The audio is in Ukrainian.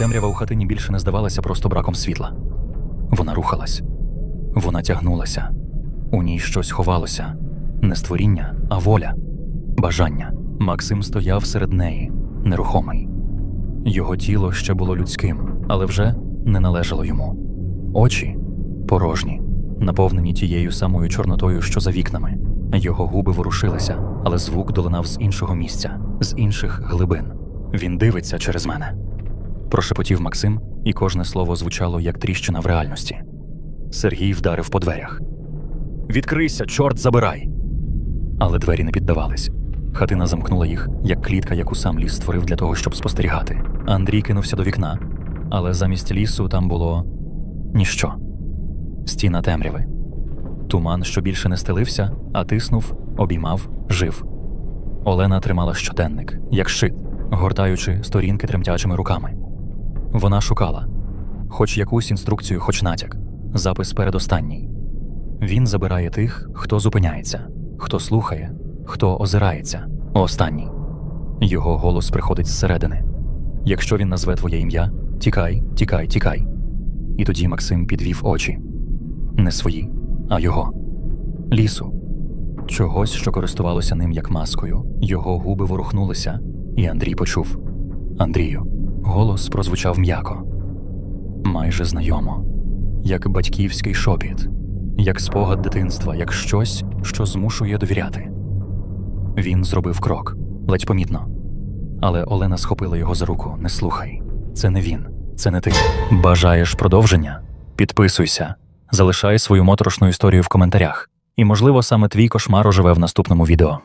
Темрява у хатині більше не здавалася просто браком світла. Вона рухалась, вона тягнулася, у ній щось ховалося не створіння, а воля, бажання. Максим стояв серед неї, нерухомий. Його тіло ще було людським, але вже не належало йому. Очі порожні, наповнені тією самою чорнотою, що за вікнами. Його губи ворушилися, але звук долинав з іншого місця, з інших глибин. Він дивиться через мене. Прошепотів Максим, і кожне слово звучало як тріщина в реальності. Сергій вдарив по дверях. Відкрийся, чорт забирай. Але двері не піддавались. Хатина замкнула їх, як клітка, яку сам ліс створив для того, щоб спостерігати. Андрій кинувся до вікна, але замість лісу там було ніщо. Стіна темряви. Туман, що більше не стелився, а тиснув, обіймав, жив. Олена тримала щоденник, як щит, гортаючи сторінки тремтячими руками. Вона шукала хоч якусь інструкцію, хоч натяк, запис передостанній. Він забирає тих, хто зупиняється, хто слухає, хто озирається. Останній. Його голос приходить зсередини. Якщо він назве твоє ім'я, тікай, тікай, тікай. І тоді Максим підвів очі не свої, а його лісу. Чогось, що користувалося ним як маскою. Його губи ворухнулися, і Андрій почув Андрію. Голос прозвучав м'яко, майже знайомо, як батьківський шопіт, як спогад дитинства, як щось, що змушує довіряти. Він зробив крок, ледь помітно. Але Олена схопила його за руку. Не слухай. Це не він, це не ти. Бажаєш продовження? Підписуйся, залишай свою моторошну історію в коментарях. І, можливо, саме твій кошмар оживе в наступному відео.